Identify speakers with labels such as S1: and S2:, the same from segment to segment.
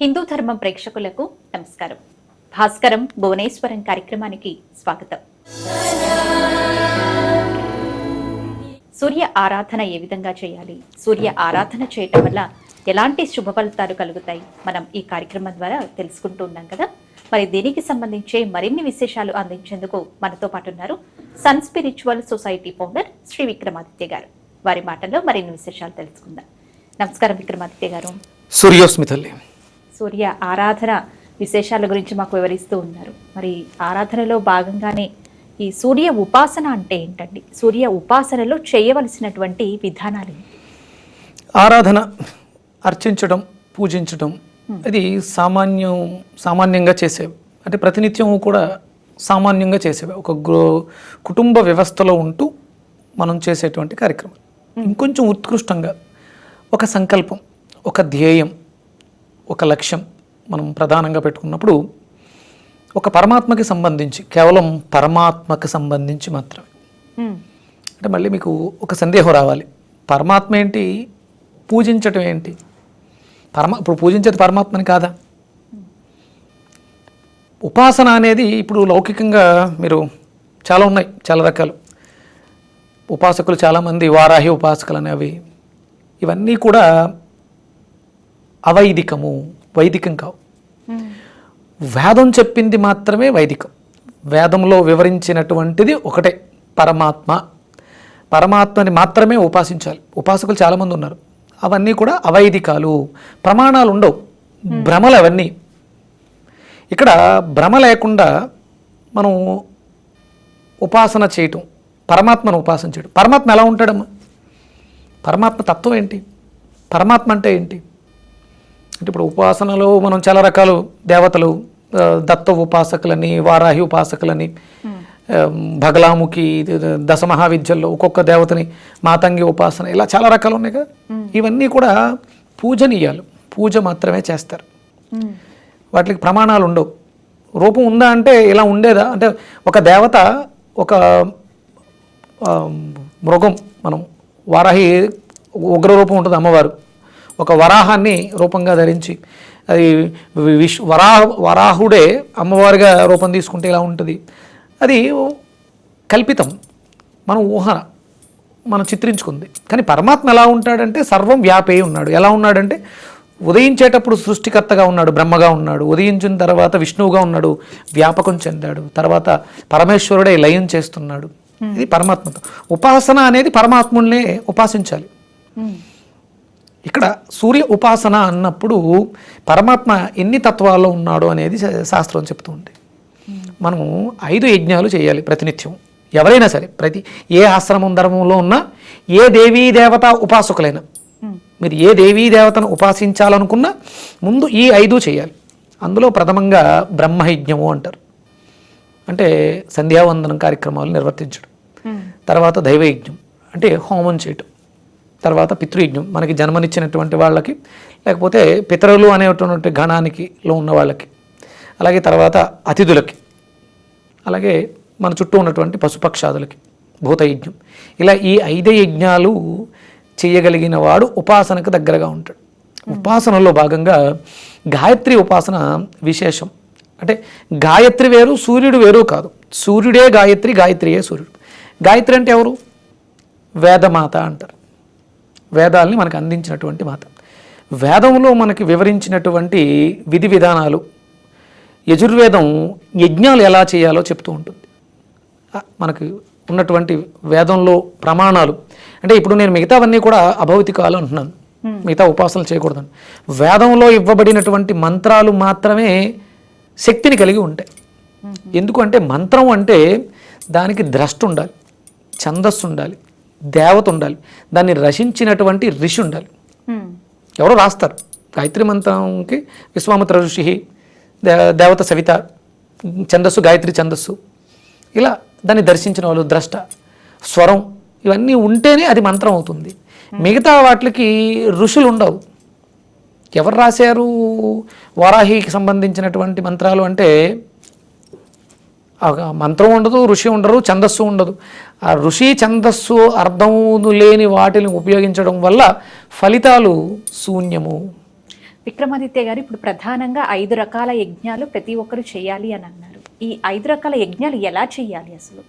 S1: హిందూ ధర్మం ప్రేక్షకులకు నమస్కారం. భాస్కరం భువనేశ్వరం కార్యక్రమానికి స్వాగతం. సూర్య ఆరాధన ఏ విధంగా చేయాలి? సూర్య ఆరాధన చేయటం వల్ల ఎలాంటి శుభ ఫలితాలు కలుగుతాయి? మనం ఈ కార్యక్రమం ద్వారా తెలుసుకుంటూ ఉన్నాం కదా? మరి దీనికి సంబంధించి మరిన్ని విశేషాలు అందించేందుకు మనతో పాటు ఉన్నారు Sun Spiritual Society founder Shri Vikramaditya గారు. వారి మాటల్లో మరిన్ని విశేషాలు తెలుసుకుందాం. నమస్కారం విక్రమాదిత్య గారు.
S2: సూర్యోస్మితల్లి
S1: సూర్య ఆరాధన విశేషాల గురించి మాకు వివరిస్తూ ఉన్నారు. మరి ఆరాధనలో భాగంగానే ఈ సూర్య ఉపాసన అంటే ఏంటండి? సూర్య ఉపాసనలో చేయవలసినటువంటి విధానాలు?
S2: ఆరాధన అర్చించడం పూజించడం ఇది సామాన్యం సామాన్యంగా చేసేవి. అంటే ప్రతినిత్యం కూడా సామాన్యంగా చేసేవి. ఒక గ్రో కుటుంబ వ్యవస్థలో ఉంటూ మనం చేసేటువంటి కార్యక్రమం. ఇంకొంచెం ఉత్కృష్టంగా ఒక సంకల్పం ఒక ధ్యేయం ఒక లక్ష్యం మనం ప్రధానంగా పెట్టుకున్నప్పుడు ఒక పరమాత్మకి సంబంధించి కేవలం పరమాత్మకి సంబంధించి మాత్రమే అంటే మళ్ళీ మీకు ఒక సందేహం రావాలి. పరమాత్మ ఏంటి? పూజించటం ఏంటి? పరమ ఇప్పుడు పూజించేది పరమాత్మని కాదా? ఉపాసన అనేది ఇప్పుడు లౌకికంగా మీరు చాలా ఉన్నాయి చాలా రకాలు. ఉపాసకులు చాలామంది వారాహి ఉపాసకులు అనేవి. ఇవన్నీ కూడా అవైదికము వైదికం కావు. వేదం చెప్పింది మాత్రమే వైదికం. వేదంలో వివరించినటువంటిది ఒకటే పరమాత్మ. పరమాత్మని మాత్రమే ఉపాసించాలి. ఉపాసకులు చాలామంది ఉన్నారు. అవన్నీ కూడా అవైదికాలు. ప్రమాణాలు ఉండవు. భ్రమలు అవన్నీ. ఇక్కడ భ్రమ లేకుండా మనం ఉపాసన చేయటం పరమాత్మను ఉపాసన చేయడం పరమాత్మ ఎలా ఉంటాడమ్మా? పరమాత్మ తత్వం ఏంటి? పరమాత్మ అంటే ఏంటి? అంటే ఇప్పుడు ఉపాసనలో మనం చాలా రకాలు దేవతలు దత్త ఉపాసకులని వారాహి ఉపాసకులని ఆ, భగలాముఖి దశ మహావిద్యల్లో ఒక్కొక్క దేవతని మాతంగి ఉపాసన ఇలా చాలా రకాలు ఉన్నాయి కదా. ఇవన్నీ కూడా పూజనీయాలు. పూజ మాత్రమే చేస్తారు.
S1: ఉమ్,
S2: వాటికి ప్రమాణాలు ఉండవు. రూపం ఉందా అంటే ఇలా ఉండేదా? అంటే ఒక దేవత ఒక మృగం మనం వారాహి ఉగ్ర రూపం ఉంటుంది అమ్మవారు. ఒక వరాహాన్ని రూపంగా ధరించి అది విశ్ వరా వరాహుడే అమ్మవారిగా రూపం తీసుకుంటే ఇలా ఉంటుంది? అది కల్పితం మనం ఊహ మనం చిత్రించుకుంది. కానీ పరమాత్మ ఎలా ఉంటాడంటే సర్వం వ్యాపే ఉన్నాడు. ఎలా ఉన్నాడంటే ఉదయించేటప్పుడు సృష్టికర్తగా ఉన్నాడు బ్రహ్మగా ఉన్నాడు. ఉదయించిన తర్వాత విష్ణువుగా ఉన్నాడు వ్యాపకం చెందాడు. తర్వాత పరమేశ్వరుడే లయం చేస్తున్నాడు. ఇది పరమాత్మతో. ఉపాసన అనేది పరమాత్ముల్నే ఉపాసించాలి. ఇక్కడ సూర్య ఉపాసన అన్నప్పుడు పరమాత్మ ఎన్ని తత్వాల్లో ఉన్నాడు అనేది శాస్త్రం చెప్తూ ఉంది. మనము ఐదు యజ్ఞాలు చేయాలి ప్రతినిత్యం. ఎవరైనా సరే ప్రతి ఏ ఆశ్రమం ధర్మంలో ఉన్నా ఏ దేవీ దేవత ఉపాసకులైనా మీరు ఏ దేవీ దేవతను ఉపాసించాలనుకున్నా ముందు ఈ ఐదు చేయాలి. అందులో ప్రథమంగా బ్రహ్మయజ్ఞము అంటారు. అంటే సంధ్యావందనం కార్యక్రమాలు నిర్వర్తించడం. తర్వాత దైవయజ్ఞం. అంటే హోమం చేయటం. తర్వాత పితృయజ్ఞం మనకి జన్మనిచ్చినటువంటి వాళ్ళకి లేకపోతే పితరులు అనేటువంటి గణానికి లో ఉన్న వాళ్ళకి అలాగే తర్వాత అతిథులకి అలాగే మన చుట్టూ ఉన్నటువంటి పశుపక్షాదులకి భూతయజ్ఞం. ఇలా ఈ ఐదే యజ్ఞాలు చేయగలిగిన వాడు ఉపాసనకు దగ్గరగా ఉంటాడు. ఉపాసనలో భాగంగా గాయత్రి ఉపాసన విశేషం. అంటే గాయత్రి వేరు సూర్యుడు వేరు కాదు. సూర్యుడే గాయత్రి గాయత్రియే సూర్యుడు. గాయత్రి అంటే ఎవరు? వేదమాత అంటారు. వేదాల్ని మనకు అందించినటువంటి మాత. వేదంలో మనకి వివరించినటువంటి విధి విధానాలు యజుర్వేదం యజ్ఞాలు ఎలా చేయాలో చెప్తూ ఉంటుంది. మనకు ఉన్నటువంటి వేదంలో ప్రమాణాలు. అంటే ఇప్పుడు నేను మిగతావన్నీ కూడా అభౌతికాలు అంటున్నాను. మిగతా ఉపాసనలు చేయకూడదని వేదంలో ఇవ్వబడినటువంటి మంత్రాలు మాత్రమే శక్తిని కలిగి ఉంటాయి. ఎందుకు అంటే మంత్రం అంటే దానికి ద్రష్ట ఉండాలి ఛందస్సు ఉండాలి. దేవత ఉండాలి. దాన్ని రచించినటువంటి ఋషి ఉండాలి. ఎవరో రాస్తారు. గాయత్రి మంత్రంకి విశ్వామిత్ర ఋషి దేవత సవిత ఛందస్సు గాయత్రి ఛందస్సు. ఇలా దాన్ని దర్శించిన వాళ్ళు ద్రష్ట స్వరం ఇవన్నీ ఉంటేనే అది మంత్రం అవుతుంది. మిగతా వాటికి ఋషులు ఉండవు. ఎవరు రాశారు? వారాహికి సంబంధించినటువంటి మంత్రాలు అంటే మంత్రం ఉండదు ఋషి ఉండరు ఛందస్సు ఉండదు. ఆ ఋషి ఛందస్సు అర్థము లేని వాటిని ఉపయోగించడం వల్ల ఫలితాలు శూన్యము.
S1: విక్రమాదిత్య గారు ఇప్పుడు ప్రధానంగా ఐదు రకాల యజ్ఞాలు ప్రతి ఒక్కరు చేయాలి అని అన్నారు. ఈ ఐదు రకాల యజ్ఞాలు ఎలా చేయాలి అసలు?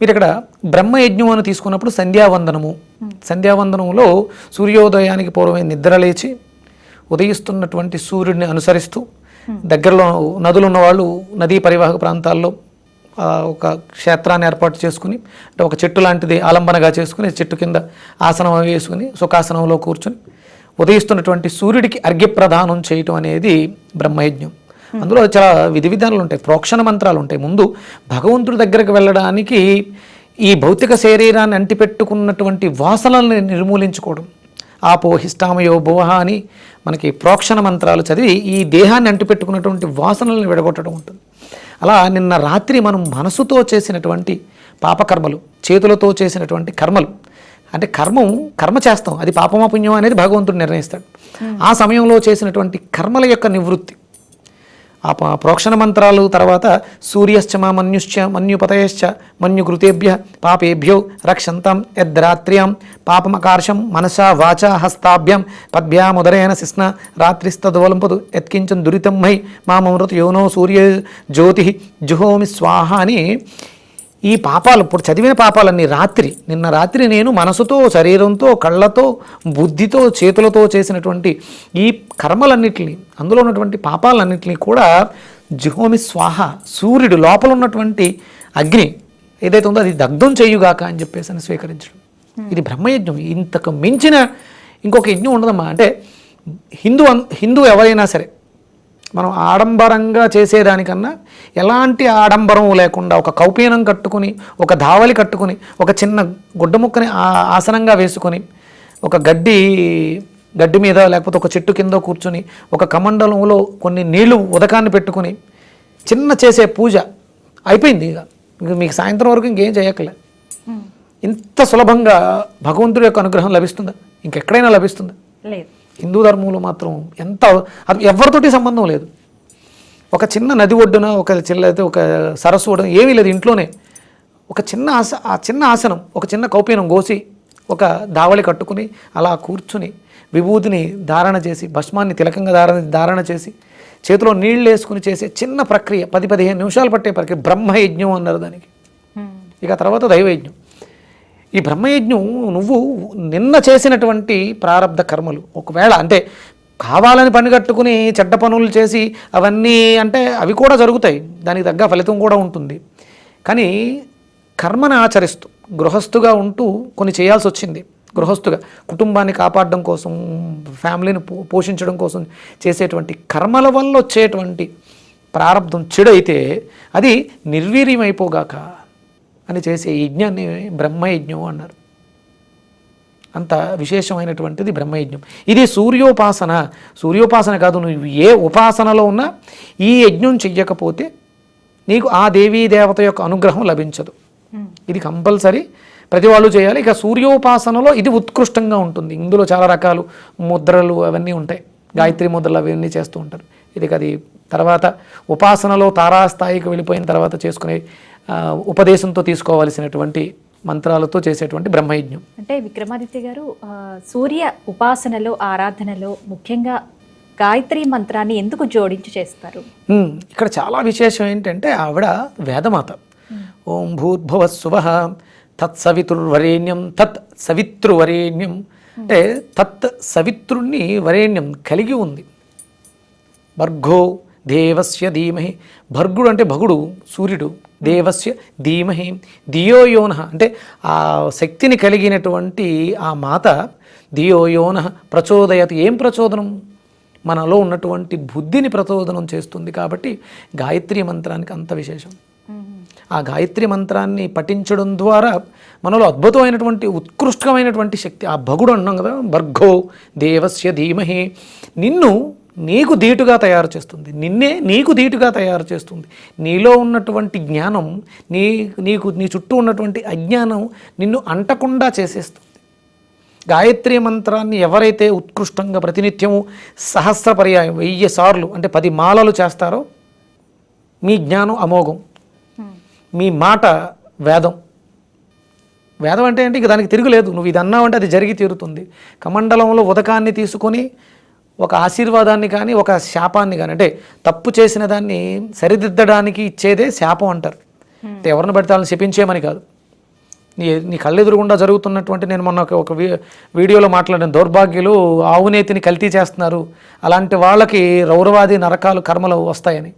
S2: మీరు ఇక్కడ బ్రహ్మయజ్ఞం అని తీసుకున్నప్పుడు సంధ్యావందనము. సంధ్యావందనంలో సూర్యోదయానికి పూర్వమే నిద్ర లేచి ఉదయిస్తున్నటువంటి సూర్యుడిని అనుసరిస్తూ దగ్గరలో నదులు ఉన్న వాళ్ళు నదీ పరివాహక ప్రాంతాల్లో ఒక క్షేత్రాన్ని ఏర్పాటు చేసుకుని అంటే ఒక చెట్టు లాంటిది ఆలంబనగా చేసుకుని చెట్టు కింద ఆసనం వేసుకుని సుఖాసనంలో కూర్చుని ఉదయిస్తున్నటువంటి సూర్యుడికి అర్ఘ్యప్రదానం చేయటం అనేది బ్రహ్మయజ్ఞం. అందులో చాలా విధి విధానాలు ఉంటాయి ప్రోక్షణ మంత్రాలు ఉంటాయి. ముందు భగవంతుడి దగ్గరకు వెళ్ళడానికి ఈ భౌతిక శరీరాన్ని అంటిపెట్టుకున్నటువంటి వాసనల్ని నిర్మూలించుకోవడం. ఆపో హిష్టామయో భువహ అని మనకి ప్రోక్షణ మంత్రాలు చదివి ఈ దేహాన్ని అంటిపెట్టుకున్నటువంటి వాసనల్ని విడగొట్టడం ఉంటుంది. అలా నిన్న రాత్రి మనం మనసుతో చేసినటువంటి పాపకర్మలు చేతులతో చేసినటువంటి కర్మలు అంటే కర్మం కర్మ చేస్తాం. అది పాపమా పుణ్యమా అనేది భగవంతుడు నిర్ణయిస్తాడు. ఆ సమయంలో చేసినటువంటి కర్మల యొక్క నివృత్తి ఆ ప్రోక్షణ మంత్రాలు తర్వాత సూర్యశ్చ మా మన్యుశ్చ మన్యుపతయశ్చ మన్యుకృతేభ్య పాపేభ్యో రక్షంతం యద్రాత్ర్యాం పాపమకార్షం మనసా వాచ హస్తాభ్యాం పద్భ్యాముదరేణ శిస్న రాత్రిస్తద్వలంపదు యత్కించం దురితం మై మామృత యోనో సూర్య జ్యోతి జుహోమి స్వాహ అని ఈ పాపాలు ఇప్పుడు చదివిన పాపాలన్నీ రాత్రి. నిన్న రాత్రి నేను మనసుతో శరీరంతో కళ్ళతో బుద్ధితో చేతులతో చేసినటువంటి ఈ కర్మలన్నిటిని అందులో ఉన్నటువంటి పాపాలన్నింటినీ కూడా జిహోమి స్వాహ సూర్యుడు లోపల ఉన్నటువంటి అగ్ని ఏదైతే ఉందో అది దగ్ధం చేయుగాక అని చెప్పేసి అని స్వీకరించడం. ఇది బ్రహ్మయజ్ఞం. ఇంతకు మించిన ఇంకొక యజ్ఞం ఉండదమ్మా. అంటే హిందూ అన్- హిందూ ఎవరైనా సరే మనం ఆడంబరంగా చేసేదానికన్నా ఎలాంటి ఆడంబరం లేకుండా ఒక కౌపీనం కట్టుకుని ఒక ధావలి కట్టుకుని ఒక చిన్న గుడ్డ ముక్కని ఆసనంగా వేసుకొని ఒక గడ్డి గడ్డి మీద లేకపోతే ఒక చెట్టు కింద కూర్చొని ఒక కమండలంలో కొన్ని నీళ్ళు ఉదకాన్ని పెట్టుకుని చిన్న చేసే పూజ అయిపోయింది ఇక. ఇంక మీకు సాయంత్రం వరకు ఇంకేం చేయక్కలే ఇంత సులభంగా భగవంతుడి యొక్క అనుగ్రహం లభిస్తుందా? ఇంకెక్కడైనా లభిస్తుందా?
S1: లేదు.
S2: హిందూ ధర్మంలో మాత్రం ఎంత ఎవరితోటి సంబంధం లేదు. ఒక చిన్న నది ఒడ్డున ఒక చిల్లైతే ఒక సరస్సు ఒడ్డున ఏమీ లేదు ఇంట్లోనే. ఒక చిన్న ఆస ఆ చిన్న ఆసనం ఒక చిన్న కౌపీనం గోసి ఒక దావళి కట్టుకుని అలా కూర్చుని విభూతిని ధారణ చేసి భస్మాన్ని తిలకంగా ధారణ ధారణ చేసి చేతిలో నీళ్ళు వేసుకుని చేసే చిన్న ప్రక్రియ పది పదిహేను నిమిషాలు పట్టే ప్రక్రియ బ్రహ్మయజ్ఞం అన్నారు దానికి. ఇక తర్వాత దైవయజ్ఞం. ఈ బ్రహ్మయజ్ఞం నువ్వు నిన్న చేసినటువంటి ప్రారంధ కర్మలు. ఒకవేళ అంటే కావాలని పని కట్టుకుని చెడ్డ పనులు చేసి అవన్నీ అంటే అవి కూడా జరుగుతాయి. దానికి తగ్గ ఫలితం కూడా ఉంటుంది. కానీ కర్మను ఆచరిస్తూ గృహస్థుగా ఉంటూ కొన్ని చేయాల్సి వచ్చింది. గృహస్థుగా కుటుంబాన్ని కాపాడడం కోసం ఫ్యామిలీని పో- పోషించడం కోసం చేసేటువంటి కర్మల వల్ల వచ్చేటువంటి ప్రారంధం చెడైతే అది నిర్వీర్యమైపోగాక అని చేసే యజ్ఞాన్ని బ్రహ్మయజ్ఞం అన్నారు. అంత విశేషమైనటువంటిది బ్రహ్మయజ్ఞం. ఇది సూర్యోపాసన. సూర్యోపాసన కాదు నువ్వు ఏ ఉపాసనలో ఉన్నా ఈ యజ్ఞం చెయ్యకపోతే నీకు ఆ దేవీ దేవత యొక్క అనుగ్రహం లభించదు. ఇది కంపల్సరీ. ప్రతి వాళ్ళు చేయాలి. ఇక సూర్యోపాసనలో ఇది ఉత్కృష్టంగా ఉంటుంది. ఇందులో చాలా రకాలు ముద్రలు అవన్నీ ఉంటాయి. గాయత్రి ముద్రలు అవన్నీ చేస్తూ ఉంటారు. ఇది అది తర్వాత ఉపాసనలో తారాస్థాయికి వెళ్ళిపోయిన తర్వాత చేసుకునే ఉపదేశంతో తీసుకోవాల్సినటువంటి మంత్రాలతో చేసేటువంటి బ్రహ్మయజ్ఞం.
S1: అంటే విక్రమాదిత్య గారు సూర్య ఉపాసనలో ఆరాధనలో ముఖ్యంగా గాయత్రి మంత్రాన్ని ఎందుకు జోడించి చేస్తారు?
S2: ఇక్కడ చాలా విశేషం ఏంటంటే ఆవిడ వేదమాత. ఓం భూర్భువ శువ తత్సవితుర్వరేణ్యం తత్ సవితృవరేణ్యం అంటే తత్ సవితృణ్ణి వరేణ్యం కలిగి ఉంది. భర్గో దేవస్య ధీమహి. భర్గుడు అంటే భగుడు సూర్యుడు. దేవస్య ధీమహి. ధియో యోన. అంటే ఆ శక్తిని కలిగినటువంటి ఆ మాత ధియో యోన ప్రచోదయత. ఏం ప్రచోదనం? మనలో ఉన్నటువంటి బుద్ధిని ప్రచోదనం చేస్తుంది కాబట్టి గాయత్రి మంత్రానికి అంత విశేషం. ఆ గాయత్రి మంత్రాన్ని పఠించడం ద్వారా మనలో అద్భుతమైనటువంటి ఉత్కృష్టమైనటువంటి శక్తి. ఆ భగుడు అన్నాం కదా భర్గో దేవస్య ధీమహి. నిన్ను నీకు ధీటుగా తయారు చేస్తుంది. నిన్నే నీకు ధీటుగా తయారు చేస్తుంది. నీలో ఉన్నటువంటి జ్ఞానం నీ నీకు నీ చుట్టూ ఉన్నటువంటి అజ్ఞానం నిన్ను అంటకుండా చేసేస్తుంది. గాయత్రి మంత్రాన్ని ఎవరైతే ఉత్కృష్టంగా ప్రతినిత్యము సహస్ర పర్యాయం వెయ్యి సార్లు అంటే పది మాలలు చేస్తారో మీ జ్ఞానం అమోఘం. మీ మాట వేదం. వేదం అంటే ఏంటి? ఇక దానికి తిరుగులేదు నువ్వు ఇది అన్నావంటే అది జరిగి తీరుతుంది. కమండలంలో ఉదకాన్ని తీసుకొని ఒక ఆశీర్వాదాన్ని కానీ ఒక శాపాన్ని కానీ అంటే తప్పు చేసిన దాన్ని సరిదిద్దడానికి ఇచ్చేదే శాపం అంటారు. అంటే ఎవరిని పడితే వాళ్ళని శపించేయమని కాదు. నీ నీ కళ్ళెదురుగుండా జరుగుతున్నటువంటి నేను మొన్న ఒక- వీడియోలో మాట్లాడిన. దౌర్భాగ్యులు ఆవునేతిని కల్తీ చేస్తున్నారు. అలాంటి వాళ్ళకి రౌరవాది నరకాలు కర్మలు వస్తాయని.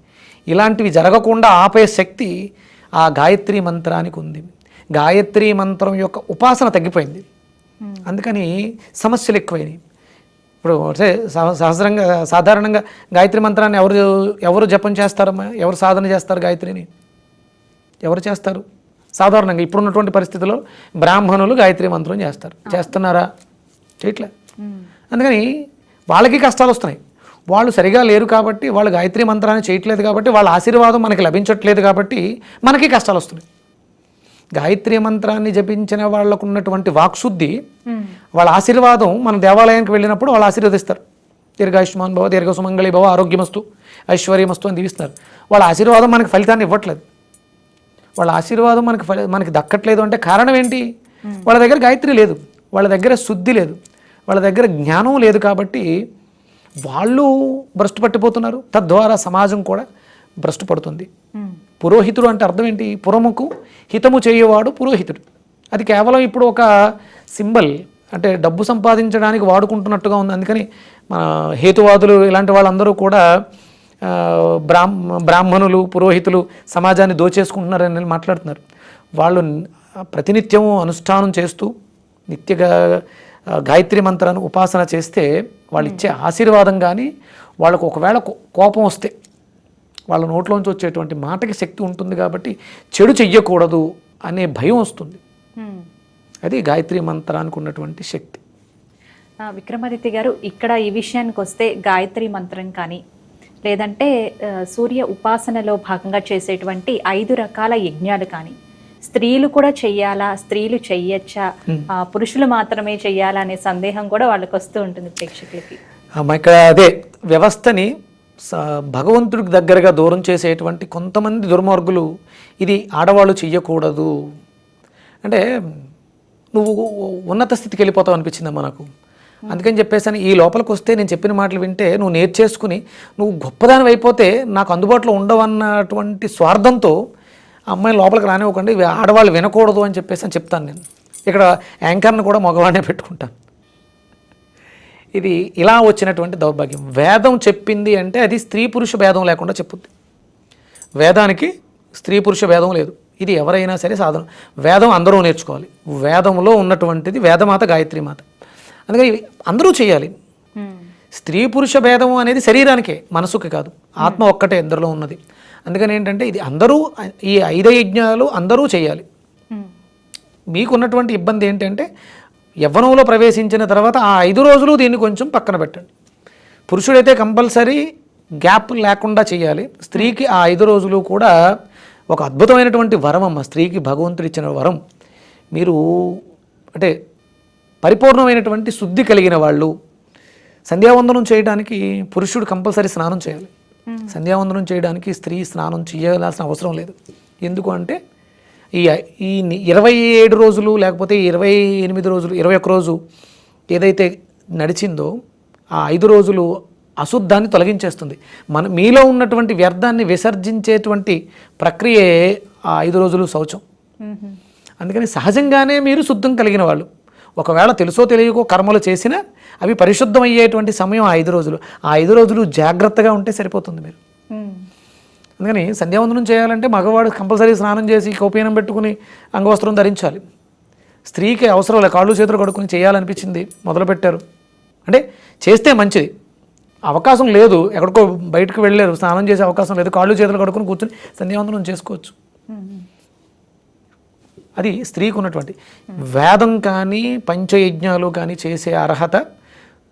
S2: ఇలాంటివి జరగకుండా ఆపే శక్తి ఆ గాయత్రి మంత్రానికి ఉంది. గాయత్రి మంత్రం యొక్క ఉపాసన తగ్గిపోయింది. అందుకని సమస్యలు ఎక్కువైనాయి. ఇప్పుడు అంటే సహ- సహస్రంగా సాధారణంగా గాయత్రి మంత్రాన్ని ఎవరు ఎవరు జపం చేస్తారమ్మా ఎవరు సాధన చేస్తారు గాయత్రిని? ఎవరు చేస్తారు? సాధారణంగా ఇప్పుడున్నటువంటి పరిస్థితుల్లో బ్రాహ్మణులు గాయత్రి మంత్రం చేస్తారు. చేస్తున్నారా? చేయట్లే. అందుకని వాళ్ళకి కష్టాలు వస్తున్నాయి. వాళ్ళు సరిగా లేరు కాబట్టి వాళ్ళు గాయత్రి మంత్రాన్ని చేయట్లేదు కాబట్టి వాళ్ళ ఆశీర్వాదం మనకి లభించట్లేదు కాబట్టి మనకి కష్టాలు వస్తున్నాయి. గాయత్రి మంత్రాన్ని జపించిన వాళ్ళకు ఉన్నటువంటి వాక్శుద్ధి వాళ్ళ ఆశీర్వాదం మన దేవాలయానికి వెళ్ళినప్పుడు వాళ్ళు ఆశీర్వదిస్తారు. దీర్ఘాయుష్మాన్ భవ దీర్ఘ సుమంగళి భవ ఆరోగ్యమస్తు ఐశ్వర్యమస్తు అని దీవిస్తారు. వాళ్ళ ఆశీర్వాదం మనకి ఫలితాన్ని ఇవ్వట్లేదు. వాళ్ళ ఆశీర్వాదం మనకి ఫలి మనకి దక్కట్లేదు అంటే కారణం ఏంటి? వాళ్ళ దగ్గర గాయత్రి లేదు. వాళ్ళ దగ్గర శుద్ధి లేదు. వాళ్ళ దగ్గర జ్ఞానం లేదు కాబట్టి వాళ్ళు భ్రష్టు పట్టిపోతున్నారు. తద్వారా సమాజం కూడా భ్రష్టు పడుతుంది. పురోహితుడు అంటే అర్థం ఏంటి? పురముకు హితము చేయవాడు పురోహితుడు. అది కేవలం ఇప్పుడు ఒక సింబల్ అంటే డబ్బు సంపాదించడానికి వాడుకుంటున్నట్టుగా ఉంది. అందుకని మన హేతువాదులు ఇలాంటి వాళ్ళందరూ కూడా బ్రాహ్మ బ్రాహ్మణులు పురోహితులు సమాజాన్ని దోచేసుకుంటున్నారని మాట్లాడుతున్నారు. వాళ్ళు ప్రతినిత్యము అనుష్ఠానం చేస్తూ నిత్యగా గాయత్రి మంత్రాన్ని ఉపాసన చేస్తే వాళ్ళు ఇచ్చే ఆశీర్వాదం కానీ వాళ్ళకు ఒకవేళ కోపం వస్తే వాళ్ళ నోట్లోంచి వచ్చేటువంటి మాటకి శక్తి ఉంటుంది కాబట్టి చెడు చెయ్యకూడదు అనే భయం వస్తుంది. అది గాయత్రి మంత్రానికి ఉన్నటువంటి శక్తి.
S1: విక్రమాదిత్య గారు ఇక్కడ ఈ విషయానికి వస్తే గాయత్రి మంత్రం కానీ లేదంటే సూర్య ఉపాసనలో భాగంగా చేసేటువంటి ఐదు రకాల యజ్ఞాలు కానీ స్త్రీలు కూడా చెయ్యాలా స్త్రీలు చెయ్యొచ్చా? ఆ, పురుషులు మాత్రమే చెయ్యాలా అనే సందేహం కూడా వాళ్ళకి వస్తూ ఉంటుంది ప్రేక్షకులకి.
S2: ఇక్కడ అదే వ్యవస్థని భగవంతుడికి దగ్గరగా దూరం చేసేటువంటి కొంతమంది దుర్మార్గులు ఇది ఆడవాళ్ళు చెయ్యకూడదు. అంటే నువ్వు ఉన్నత స్థితికి వెళ్ళిపోతావు అనిపించిందమ్మా నాకు. అందుకని చెప్పేసాను ఈ లోపలికి వస్తే నేను చెప్పిన మాటలు వింటే నువ్వు నేర్చేసుకుని నువ్వు గొప్పదాని అయిపోతే నాకు అందుబాటులో ఉండవన్నటువంటి స్వార్థంతో అమ్మాయి అమ్మాయిని లోపలికి రానివ్వకండి ఆడవాళ్ళు వినకూడదు అని చెప్పేసి అని చెప్తాను నేను. ఇక్కడ యాంకర్ని కూడా మగవాడినే పెట్టుకుంటాను. ఇది ఇలా వచ్చినటువంటి దౌర్భాగ్యం. వేదం చెప్పింది అంటే అది స్త్రీ పురుష భేదం లేకుండా చెప్పుద్ది. వేదానికి స్త్రీ పురుష భేదం లేదు. ఇది ఎవరైనా సరే సాధన. వేదం అందరూ నేర్చుకోవాలి. వేదంలో ఉన్నటువంటిది వేదమాత గాయత్రి మాత అందుకని అందరూ చేయాలి. స్త్రీ పురుష భేదం అనేది శరీరానికే మనసుకి కాదు. ఆత్మ ఒక్కటే ఇద్దరిలో ఉన్నది. అందుకని ఏంటంటే ఇది అందరూ ఈ ఐద యజ్ఞాలు అందరూ చేయాలి. మీకున్నటువంటి ఇబ్బంది ఏంటంటే యవ్వనంలో ప్రవేశించిన తర్వాత ఆ ఐదు రోజులు దీన్ని కొంచెం పక్కన పెట్టండి. పురుషుడైతే కంపల్సరీ గ్యాప్ లేకుండా చేయాలి. స్త్రీకి ఆ ఐదు రోజులు కూడా ఒక అద్భుతమైనటువంటి వరం అమ్మ స్త్రీకి భగవంతుడు ఇచ్చిన వరం. మీరు అంటే పరిపూర్ణమైనటువంటి శుద్ధి కలిగిన వాళ్ళు సంధ్యావందనం చేయడానికి పురుషుడు కంపల్సరీ స్నానం చేయాలి. సంధ్యావందనం చేయడానికి స్త్రీ స్నానం చేయాల్సిన అవసరం లేదు. ఎందుకు అంటే ఈ ఈ ఇరవై ఏడు రోజులు లేకపోతే ఇరవై ఎనిమిది రోజులు ఇరవై ఒక్క రోజు ఏదైతే నడిచిందో ఆ ఐదు రోజులు అశుద్ధాన్ని తొలగించేస్తుంది. మన మీలో ఉన్నటువంటి వ్యర్థాన్ని విసర్జించేటువంటి ప్రక్రియే ఆ ఐదు రోజులు శౌచం. అందుకని సహజంగానే మీరు శుద్ధం కలిగిన వాళ్ళు. ఒకవేళ తెలుసో తెలియకో కర్మలు చేసినా అవి పరిశుద్ధమయ్యేటువంటి సమయం ఆ ఐదు రోజులు. ఆ ఐదు రోజులు జాగ్రత్తగా ఉంటే సరిపోతుంది మీరు. అందుకని సంధ్యావందనం చేయాలంటే మగవాడు కంపల్సరీ స్నానం చేసి కౌపీనం పెట్టుకుని అంగవస్త్రం ధరించాలి. స్త్రీకి అవసరం లేదు కాళ్ళు చేతులు కడుక్కుని చేయాలనిపించింది మొదలుపెట్టారు. అంటే చేస్తే మంచిది. అవకాశం లేదు ఎక్కడికో బయటకు వెళ్ళారు స్నానం చేసే అవకాశం లేదు కాళ్ళు చేతులు కడుక్కుని కూర్చొని సంధ్యావందనం చేసుకోవచ్చు. అది స్త్రీకి ఉన్నటువంటి వేదం కానీ పంచయజ్ఞాలు కానీ చేసే అర్హత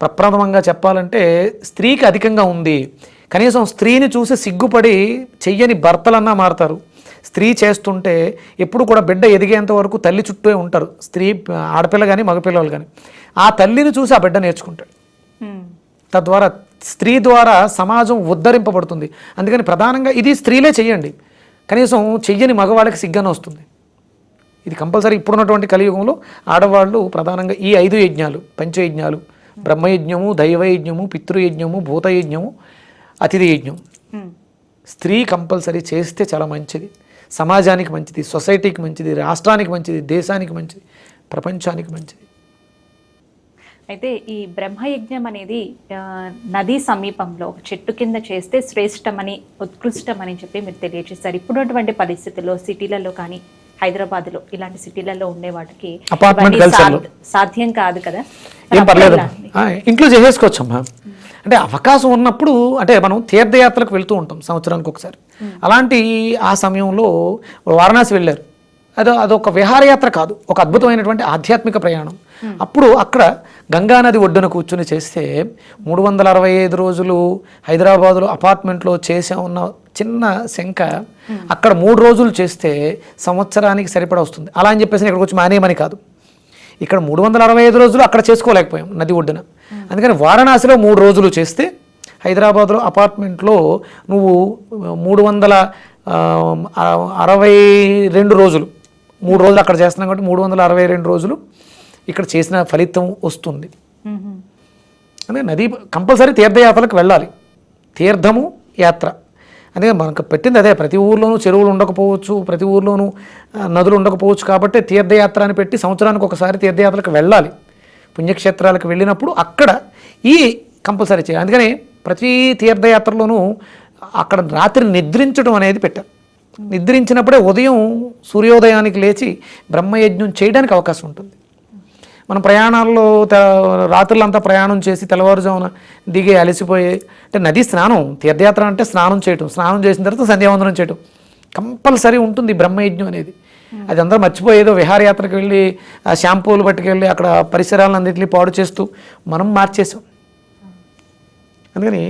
S2: ప్రప్రథమంగా చెప్పాలంటే స్త్రీకి అధికంగా ఉంది. కనీసం స్త్రీని చూసి సిగ్గుపడి చెయ్యని భర్తలన్నా మారతారు. స్త్రీ చేస్తుంటే ఎప్పుడు కూడా బిడ్డ ఎదిగేంత వరకు తల్లి చుట్టూ ఉంటారు. స్త్రీ ఆడపిల్ల కానీ మగపిల్లలు కానీ ఆ తల్లిని చూసి ఆ బిడ్డ నేర్చుకుంటాడు. తద్వారా స్త్రీ ద్వారా సమాజం ఉద్ధరింపబడుతుంది. అందుకని ప్రధానంగా ఇది స్త్రీలే చెయ్యండి. కనీసం చెయ్యని మగవాళ్ళకి సిగ్గన వస్తుంది. ఇది కంపల్సరీ ఇప్పుడున్నటువంటి కలియుగంలో ఆడవాళ్ళు ప్రధానంగా ఈ ఐదు యజ్ఞాలు పంచయజ్ఞాలు బ్రహ్మయజ్ఞము దైవయజ్ఞము పితృయజ్ఞము భూతయజ్ఞము అతిథి యజ్ఞం. స్త్రీ కంపల్సరీ చేస్తే చాలా మంచిది. సమాజానికి మంచిది సొసైటీకి మంచిది రాష్ట్రానికి మంచిది దేశానికి మంచిది ప్రపంచానికి మంచిది.
S1: అయితే ఈ బ్రహ్మయజ్ఞం అనేది నదీ సమీపంలో ఒక చెట్టు కింద చేస్తే శ్రేష్టమని ఉత్కృష్టమని చెప్పి మీరు తెలియజేస్తారు ఇప్పుడున్నటువంటి పరిస్థితుల్లో సిటీలలో కానీ హైదరాబాద్లో ఇలాంటి సిటీలలో ఉండే వాటికి
S2: లో.
S1: సాధ్యం కాదు కదా?
S2: ఏం పర్లేదు. ఇంట్లో చేసేసుకోవచ్చమ్మా. అంటే అవకాశం ఉన్నప్పుడు అంటే మనం తీర్థయాత్రకు వెళ్తూ ఉంటాం సంవత్సరానికి ఒకసారి. అలాంటి ఆ సమయంలో వారణాసి వెళ్ళారు. అదో అదొక విహారయాత్ర కాదు ఒక అద్భుతమైనటువంటి ఆధ్యాత్మిక ప్రయాణం. అప్పుడు అక్కడ గంగానది ఒడ్డున కూర్చుని చేస్తే మూడు వందల అరవై ఐదు రోజులు హైదరాబాదులో అపార్ట్మెంట్లో చేసే ఉన్న చిన్న శంక అక్కడ మూడు రోజులు చేస్తే సంవత్సరానికి సరిపడా వస్తుంది. అలా అని చెప్పేసి ఇక్కడికి వచ్చి మానేయమని కాదు. ఇక్కడ మూడు వందల అరవై ఐదు రోజులు అక్కడ చేసుకోలేకపోయాం నది ఒడ్డున. అందుకని వారణాసిలో మూడు రోజులు చేస్తే హైదరాబాద్లో అపార్ట్మెంట్లో నువ్వు మూడు వందల అరవై రెండు రోజులు మూడు రోజులు అక్కడ చేస్తున్నాం కాబట్టి మూడు వందల అరవై రెండు రోజులు ఇక్కడ చేసిన ఫలితం వస్తుంది. అంటే నది కంపల్సరీ తీర్థయాత్రలకు వెళ్ళాలి. తీర్థము యాత్ర. అదే మనకు పెట్టింది అదే. ప్రతి ఊర్లోనూ చెరువులు ఉండకపోవచ్చు ప్రతి ఊర్లోనూ నదులు ఉండకపోవచ్చు కాబట్టి తీర్థయాత్ర అని పెట్టి సంవత్సరానికి ఒకసారి తీర్థయాత్రకు వెళ్ళాలి. పుణ్యక్షేత్రాలకు వెళ్ళినప్పుడు అక్కడ ఈ కంపల్సరీ చేయాలి. అందుకని ప్రతి తీర్థయాత్రలోనూ అక్కడ రాత్రి నిద్రించడం అనేది పెట్టారు. నిద్రించినప్పుడే ఉదయం సూర్యోదయానికి లేచి బ్రహ్మయజ్ఞం చేయడానికి అవకాశం ఉంటుంది. మన ప్రయాణాల్లో రాత్రులంతా ప్రయాణం చేసి తెల్లవారుజామున దిగి అలసిపోయి అంటే నది స్నానం తీర్థయాత్ర అంటే స్నానం చేయటం స్నానం చేసిన తర్వాత సంధ్యావందనం చేయటం కంపల్సరీ ఉంటుంది బ్రహ్మయజ్ఞం అనేది. అది అందరూ మర్చిపోయేదో విహారయాత్రకు వెళ్ళి ఆ షాంపూలు పట్టుకెళ్ళి అక్కడ పరిసరాలన్నింటినీ పాడు చేస్తూ మనం మార్చేసాం అందుకని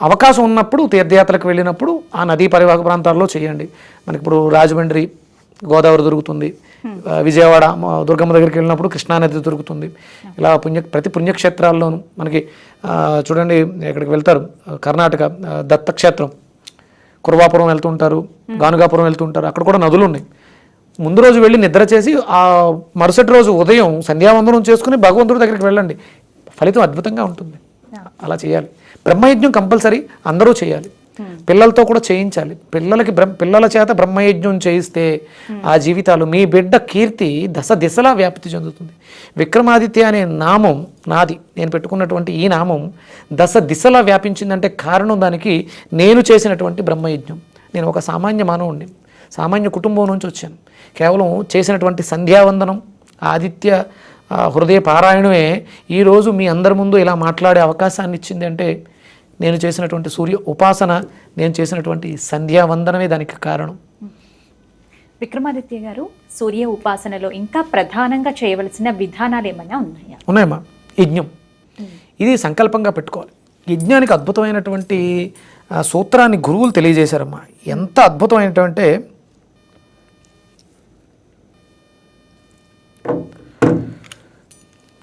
S2: అవకాశం ఉన్నప్పుడు తీర్థయాత్రకు వెళ్ళినప్పుడు ఆ నదీ పరివాహక ప్రాంతాల్లో చేయండి. మనకి ఇప్పుడు రాజమండ్రి గోదావరి దొరుకుతుంది. విజయవాడ దుర్గమ్మ దగ్గరికి వెళ్ళినప్పుడు కృష్ణానది దొరుకుతుంది. ఇలా పుణ్య ప్రతి పుణ్యక్షేత్రాల్లోనూ మనకి చూడండి ఎక్కడికి వెళ్తారు. కర్ణాటక దత్తక్షేత్రం. కుర్వాపురం వెళ్తుంటారు గానుగాపురం వెళ్తుంటారు అక్కడ కూడా నదులు ఉన్నాయి. ముందు రోజు వెళ్ళి నిద్ర చేసి ఆ మరుసటి రోజు ఉదయం సంధ్యావందనం చేసుకుని భగవంతుడి దగ్గరికి వెళ్ళండి. ఫలితం అద్భుతంగా ఉంటుంది. అలా చేయాలి. బ్రహ్మయజ్ఞం కంపల్సరీ అందరూ చేయాలి. పిల్లలతో కూడా చేయించాలి. పిల్లలకి పిల్లల చేత బ్రహ్మయజ్ఞం చేయిస్తే ఆ జీవితాలు మీ బిడ్డ కీర్తి దశ దిశలా వ్యాప్తి చెందుతుంది. విక్రమాదిత్య అనే నామం నాది. నేను పెట్టుకున్నటువంటి ఈ నామం దశ దిశలా వ్యాపించిందంటే కారణం దానికి నేను చేసినటువంటి బ్రహ్మయజ్ఞం. నేను ఒక సామాన్య మానవుడిని సామాన్య కుటుంబం నుంచి వచ్చాను. కేవలం చేసినటువంటి సంధ్యావందనం ఆదిత్య హృదయ పారాయణమే ఈరోజు మీ అందరి ముందు ఇలా మాట్లాడే అవకాశాన్ని ఇచ్చింది అంటే నేను చేసినటువంటి సూర్య ఉపాసన నేను చేసినటువంటి సంధ్యావందనమే దానికి కారణం.
S1: విక్రమాదిత్య గారు సూర్య ఉపాసనలో ఇంకా ప్రధానంగా చేయవలసిన విధానాలు ఏమైనా ఉన్నాయా?
S2: ఉన్నాయమ్మా. యజ్ఞం. ఇది సంకల్పంగా పెట్టుకోవాలి. యజ్ఞానికి అద్భుతమైనటువంటి సూత్రాన్ని గురువులు తెలియజేశారమ్మా. ఎంత అద్భుతమైనటువంటి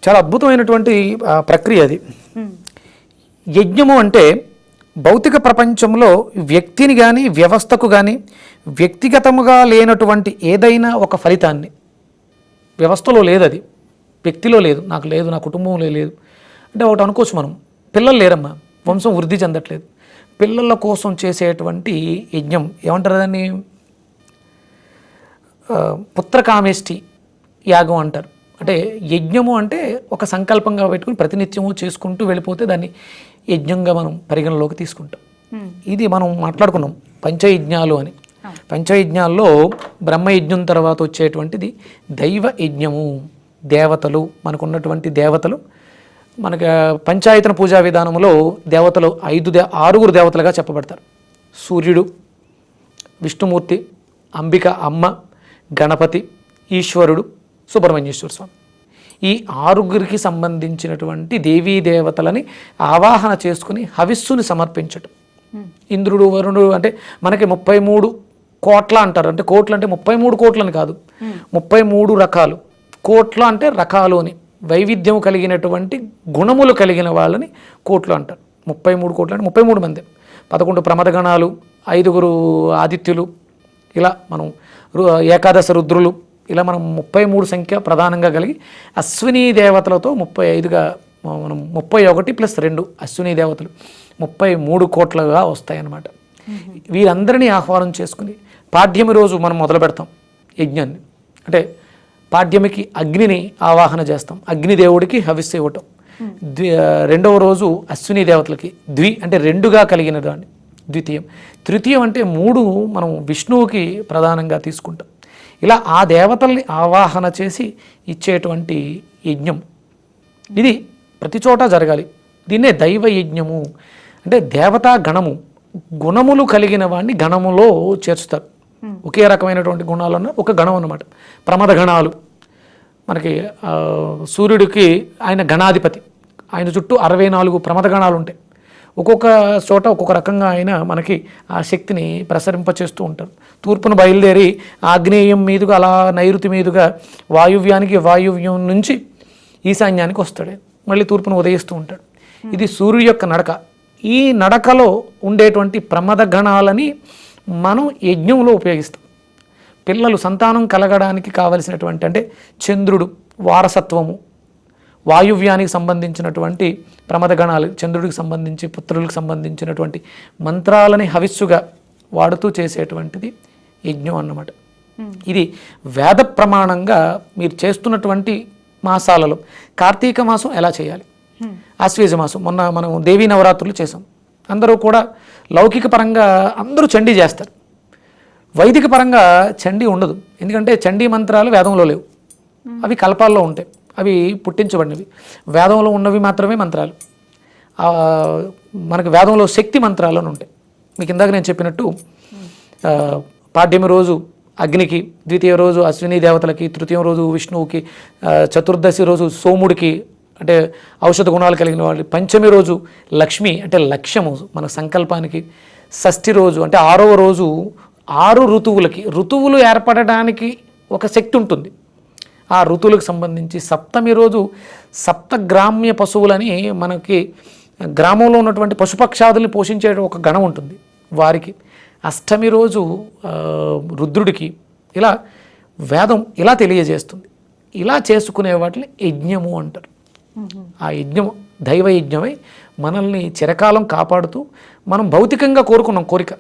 S2: చాలా అద్భుతమైనటువంటి ప్రక్రియ అది. యజ్ఞము అంటే భౌతిక ప్రపంచంలో వ్యక్తిని కానీ వ్యవస్థకు కానీ వ్యక్తిగతముగా లేనటువంటి ఏదైనా ఒక ఫలితాన్ని. వ్యవస్థలో లేదు అది వ్యక్తిలో లేదు. నాకు లేదు నా కుటుంబంలో లేదు. అంటే ఒకటి అనుకోవచ్చు మనం. పిల్లలు లేరమ్మా. వంశం వృద్ధి చెందట్లేదు. పిల్లల కోసం చేసేటువంటి యజ్ఞం ఏమంటారు దాన్ని? పుత్రకామేష్టి యాగం అంటారు. అంటే యజ్ఞము అంటే ఒక సంకల్పంగా పెట్టుకుని ప్రతినిత్యము చేసుకుంటూ వెళ్ళిపోతే దాన్ని యజ్ఞంగా మనం పరిగణలోకి తీసుకుంటాం. ఇది మనం మాట్లాడుకున్నాం పంచయజ్ఞాలు అని. పంచయజ్ఞాల్లో బ్రహ్మయజ్ఞం తర్వాత వచ్చేటువంటిది దైవ యజ్ఞము. దేవతలు మనకున్నటువంటి దేవతలు మనకి పంచాయతన పూజా విధానంలో దేవతలు ఐదు దే ఆరుగురు దేవతలుగా చెప్పబడతారు. సూర్యుడు విష్ణుమూర్తి అంబిక అమ్మ గణపతి ఈశ్వరుడు సుబ్రహ్మణ్యేశ్వర స్వామి. ఈ ఆరుగురికి సంబంధించినటువంటి దేవీ దేవతలని ఆవాహన చేసుకుని హవిస్సుని సమర్పించటం. ఇంద్రుడు వరుణుడు అంటే మనకి ముప్పై మూడు కోట్ల అంటారు. అంటే కోట్లు అంటే ముప్పై మూడు కోట్లని కాదు. ముప్పై మూడు రకాలు. కోట్ల అంటే రకాలు అని. వైవిధ్యం కలిగినటువంటి గుణములు కలిగిన వాళ్ళని కోట్లు అంటారు. ముప్పై మూడు కోట్లు అంటే ముప్పై మూడు మంది. పదకొండు ప్రమదగణాలు ఐదుగురు ఆదిత్యులు ఇలా మనం ఏకాదశ రుద్రులు ఇలా మనం ముప్పై మూడు సంఖ్య ప్రధానంగా కలిగి అశ్విని దేవతలతో ముప్పై ఐదుగా మనం ముప్పై ఒకటి ప్లస్ రెండు అశ్విని దేవతలు ముప్పై మూడు కోట్లుగా వస్తాయన్నమాట. వీరందరినీ ఆహ్వానం చేసుకుని పాడ్యమి రోజు మనం మొదలు పెడతాం యజ్ఞాన్ని. అంటే పాడ్యమికి అగ్నిని ఆవాహన చేస్తాం. అగ్నిదేవుడికి హవిస్సు ఇవ్వటం. ద్వి రెండవ రోజు అశ్విని దేవతలకి ద్వి అంటే రెండుగా కలిగిన దాన్ని ద్వితీయం. తృతీయం అంటే మూడు మనం విష్ణువుకి ప్రధానంగా తీసుకుంటాం. ఇలా ఆ దేవతల్ని ఆవాహన చేసి ఇచ్చేటువంటి యజ్ఞం. ఇది ప్రతి చోట జరగాలి. దీన్నే దైవ యజ్ఞము అంటే దేవతా గణము. గుణములు కలిగిన వాడిని గణములో చేర్చుతారు. ఒకే రకమైనటువంటి గుణాలు ఉన్న ఒక గణం అన్నమాట. ప్రమద గణాలు. మనకి సూర్యుడికి ఆయన గణాధిపతి. ఆయన చుట్టూ అరవై నాలుగు ప్రమద గణాలు ఉంటాయి ఒక్కొక్క చోట ఒక్కొక్క రకంగా ఆయన మనకి ఆ శక్తిని ప్రసరింపచేస్తూ ఉంటారు. తూర్పును బయలుదేరి ఆగ్నేయం మీదుగా అలా నైరుతి మీదుగా వాయువ్యానికి వాయువ్యం నుంచి ఈశాన్యానికి వస్తాడు. మళ్ళీ తూర్పును ఉదయిస్తూ ఉంటాడు. ఇది సూర్యు యొక్క నడక. ఈ నడకలో ఉండేటువంటి ప్రమద గణాలని మనం యజ్ఞంలో ఉపయోగిస్తాం. పిల్లలు సంతానం కలగడానికి కావలసినటువంటి అంటే చంద్రుడు వారసత్వము వాయువ్యానికి సంబంధించినటువంటి ప్రమద గణాలు చంద్రుడికి సంబంధించి పుత్రులకు సంబంధించినటువంటి మంత్రాలని హవిస్సుగా వాడుతూ చేసేటువంటిది యజ్ఞం అన్నమాట. ఇది వేద ప్రమాణంగా మీరు చేస్తున్నటువంటి మాసాలలో కార్తీక మాసం ఎలా చేయాలి? ఆశ్వేజ మాసం. మొన్న మనం దేవీ నవరాత్రులు చేసాం అందరూ కూడా లౌకిక పరంగా అందరూ చండీ చేస్తారు. వైదిక పరంగా చండీ ఉండదు. ఎందుకంటే చండీ మంత్రాలు వేదంలో లేవు. అవి కల్పాల్లో ఉంటాయి. అవి పుట్టించబడినవి. వేదంలో ఉన్నవి మాత్రమే మంత్రాలు. మనకు వేదంలో శక్తి మంత్రాలు అని ఉంటాయి. మీకు ఇందాక నేను చెప్పినట్టు పాడ్యమి రోజు అగ్నికి ద్వితీయ రోజు అశ్విని దేవతలకి తృతీయం రోజు విష్ణువుకి చతుర్దశి రోజు సోముడికి అంటే ఔషధ గుణాలు కలిగిన వాళ్ళు పంచమి రోజు లక్ష్మి అంటే లక్ష్యము మన సంకల్పానికి షష్ఠి రోజు అంటే ఆరవ రోజు ఆరు ఋతువులకి ఋతువులు ఏర్పడడానికి ఒక శక్తి ఉంటుంది. ఆ ఋతువులకు సంబంధించి సప్తమి రోజు సప్తగ్రామ్య పశువులని మనకి గ్రామంలో ఉన్నటువంటి పశుపక్షాదుల్ని పోషించే ఒక గణం ఉంటుంది. వారికి అష్టమి రోజు రుద్రుడికి ఇలా వేదం ఇలా తెలియజేస్తుంది. ఇలా చేసుకునే వాటిని యజ్ఞము అంటారు. ఆ యజ్ఞం దైవ యజ్ఞమై మనల్ని చిరకాలం కాపాడుతూ మనం భౌతికంగా కోరుకున్నాం కోరిక.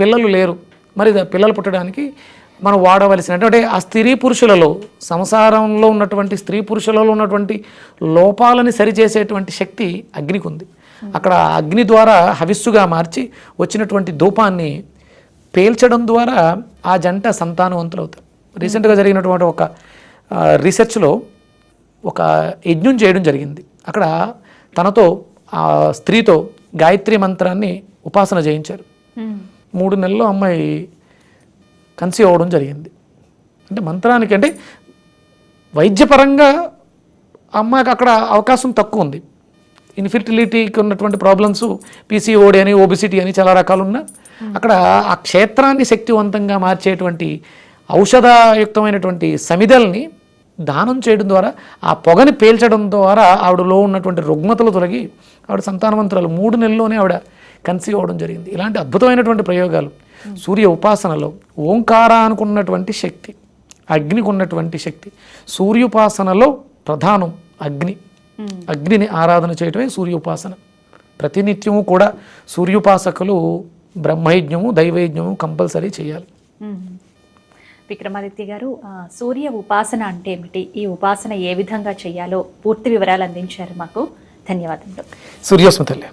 S2: పిల్లలు లేరు. మరి పిల్లలు పుట్టడానికి మనం వాడవలసిన అంటే ఆ స్త్రీ పురుషులలో సంసారంలో ఉన్నటువంటి స్త్రీ పురుషులలో ఉన్నటువంటి లోపాలని సరిచేసేటువంటి శక్తి అగ్నికి ఉంది. అక్కడ అగ్ని ద్వారా హవిస్సుగా మార్చి వచ్చినటువంటి ధూపాన్ని పేల్చడం ద్వారా ఆ జంట సంతానవంతులు అవుతారు రీసెంట్గా జరిగినటువంటి ఒక రీసెర్చ్లో ఒక యజ్ఞం చేయడం జరిగింది. అక్కడ తనతో ఆ స్త్రీతో గాయత్రి మంత్రాన్ని ఉపాసన చేయించారు. మూడు నెలల్లో అమ్మాయి కన్సీవ్ అవ్వడం జరిగింది. అంటే మంత్రానికి అంటే వైద్యపరంగా అమ్మాయికి అక్కడ అవకాశం తక్కువ ఉంది ఇన్ఫిర్టిలిటీకి ఉన్నటువంటి ప్రాబ్లమ్స్ పీసీఓడి అని ఓబిసిటీ అని చాలా రకాలు ఉన్నా అక్కడ ఆ క్షేత్రాన్ని శక్తివంతంగా మార్చేటువంటి ఔషధయుక్తమైనటువంటి సమిదల్ని దానం చేయడం ద్వారా ఆ పొగని పేల్చడం ద్వారా ఆవిడలో ఉన్నటువంటి రుగ్మతలు తొలగి ఆవిడ సంతానవంతురాలు. మూడు నెలల్లోనే ఆవిడ కన్సీవ్ అవ్వడం జరిగింది. ఇలాంటి అద్భుతమైనటువంటి ప్రయోగాలు. సూర్య ఉపాసనలో ఓంకారానికి ఉన్నటువంటి శక్తి అగ్నికి ఉన్నటువంటి శక్తి సూర్యోపాసనలో ప్రధానం అగ్ని. అగ్నిని ఆరాధన చేయటమే సూర్యోపాసన. ప్రతినిత్యము కూడా సూర్యోపాసకులు బ్రహ్మయజ్ఞము దైవయజ్ఞము కంపల్సరీ చేయాలి.
S1: విక్రమాదిత్య గారు సూర్య ఉపాసన అంటే ఏమిటి? ఈ ఉపాసన ఏ విధంగా చేయాలో పూర్తి వివరాలు అందించారు మాకు. ధన్యవాదములు.
S2: సూర్యోస్మతల్లే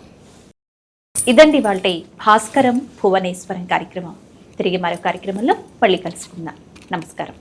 S1: ఇదండి వాళ్ళ భాస్కరం భువనేశ్వరం కార్యక్రమం. తిరిగి మరో కార్యక్రమంలో మళ్ళీ కలుసుకుందాం. నమస్కారం.